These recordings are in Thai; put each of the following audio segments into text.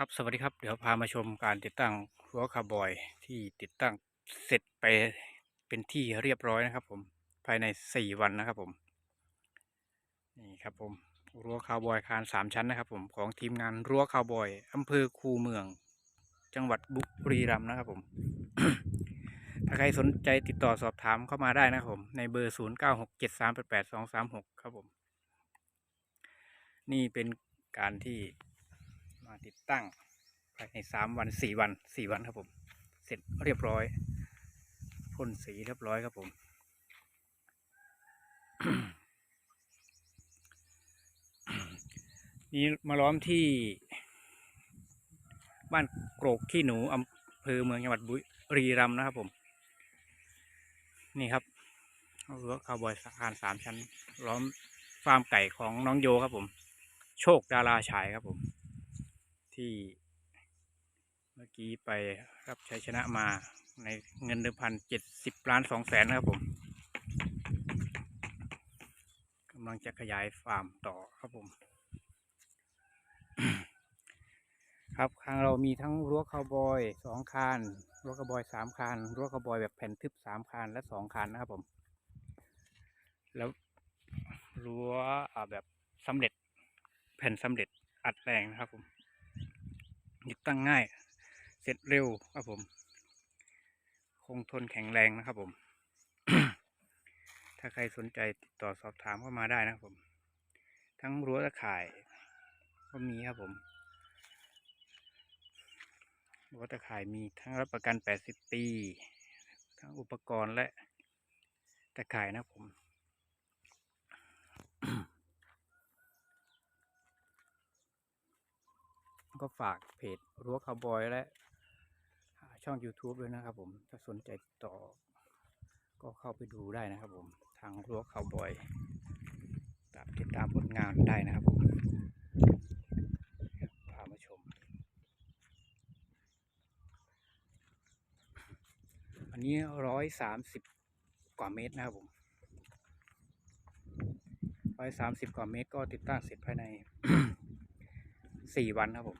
ครับสวัสดีครับเดี๋ยวพามาชมการติดตั้งรั้วคาร์บอยที่ติดตั้งเสร็จไปเป็นที่เรียบร้อยนะครับ ผมภายในสี่วันนะครับผมนี่ครับผมรั้วคาร์บอยคานสามชั้นนะครับ ผมของทีมงานรั้วคาร์บอยอำเภอคูเมือง จังหวัดบุรีรัมย์นะครับ ผม ถ้าใครสนใจติดต่อสอบถามเข้ามาได้นะครับผมในเบอร์ศูนย์เก้าหกเจ็ดสามแปดแปดสองสามหกครับผม นี่เป็นการที่ ติดตั้งภายในสามวันสี่วันสี่วันครับผม เสร็จเรียบร้อยพ่นสีเรียบร้อยครับผม นี่มาล้อมที่บ้านโกรกขี้หนูอำเภอเมืองจังหวัดบุรีรัมย์นะครับผม นี่ครับรั้วคาวบอยสะพานสามชั้นล้อมฟาร์มไก่ของน้องโยครับผม โชคดาราฉายครับผม ที่เมื่อกี้ไปรับชัยชนะมาในเงินเดิมพันเจ็ดสิบล้านสองแสนนะครับผมกำลังจะขยายฟาร์มต่อครับผม ครับทางเรามีทั้งรั้วคาวบอยสองคานรั้วคาวบอยสามคานรั้วคาวบอยแบบแผ่นทึบสามคานและสองคานนะครับผม แล้วรั้วแบบสำเร็จแผ่นสำเร็จอัดแรงนะครับผม ติดตั้งง่าย เสร็จเร็วครับผม คงทนแข็งแรงนะครับผม ถ้าใครสนใจติดต่อสอบถามเข้ามาได้นะครับผม ทั้งรั้วตะข่าย ก็มีครับผมรั้วตะข่ายมีทั้งรับประกัน 80 ปี ทั้งอุปกรณ์และตะข่ายนะครับผม ก็ฝากเพจรั้วคาวบอยและช่อง YouTube ด้วยนะครับผมถ้าสนใจต่อ ก็เข้าไปดูได้นะครับผมทางรั้วคาวบอยตามติดตามผลงานได้นะครับผมพามาชม อันนี้ร้อยสามสิบกว่าเมตรนะครับผมร้อยสามสิบกว่าเมตรก็ติดตั้งเสร็จภายในสี่วันครับผม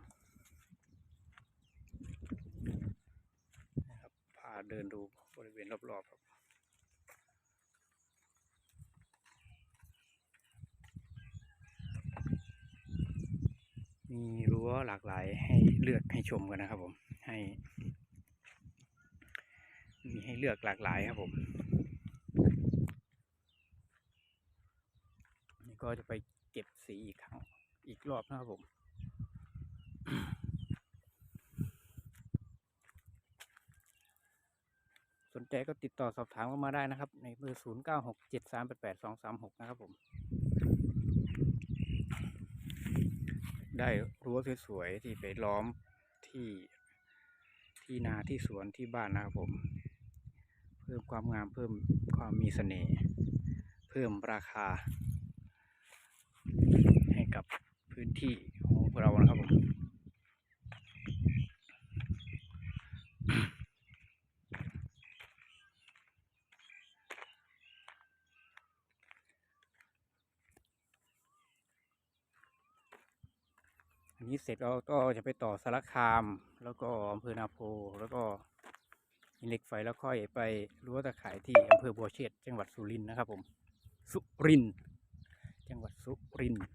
นะครับพา เดินดูบริเวณรอบๆครับมีรั้วหลากหลายให้เลือกให้ชมกันนะครับผมให้มีให้เลือกหลากหลายครับผมนี่ก็จะไปเก็บสีอีกครั้งอีกรอบนะครับผม สนใจก็ติดต่อสอบถามเข้ามาได้นะครับ ในเบอร์ศูนย์เก้าหกเจ็ดสามแปดแปดสองสามหกนะครับผม ได้รั้วสวยๆที่ไปล้อมที่ที่นาที่สวนที่บ้านนะครับผม เพิ่มความงามเพิ่มความมีเสน่ห์เพิ่มราคา ให้กับพื้นที่ของเรานะครับผม อั นี้เสร็จเราก็จะไปต่อสารคาม แล้วก็อำเภอนาโพแล้วก็หินเหล็กไฟแล้วค่อยไปรั้วตะข่ายที่อำเภอบัวเชษจังหวัดสุรินทร์นะครับ ผม สุรินทร์จังหวัดสุรินทร์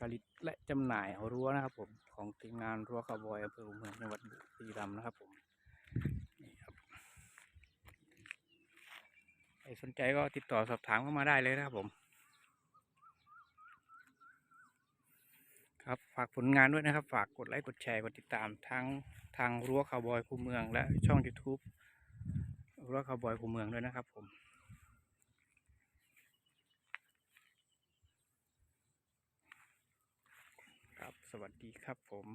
ผลิตและจำหน่ายรั้วนะครับผมของทีมงานรั้วคาวบอยอำเภอเมืองจังหวัดบุรีรัมย์นะครับผม นี่ ครับใครสนใจก็ติดต่อสอบถามเข้ามาได้เลยนะครับผม ครับฝากผลงานด้วยนะครับ ฝากกดไลค์กดแชร์กดติดตามทั้งทางรั้วคาวบอยคูเมือง และช่อง YouTube รั้วคาวบอยคูเมืองด้วยนะครับผมครับสวัสดีครับผม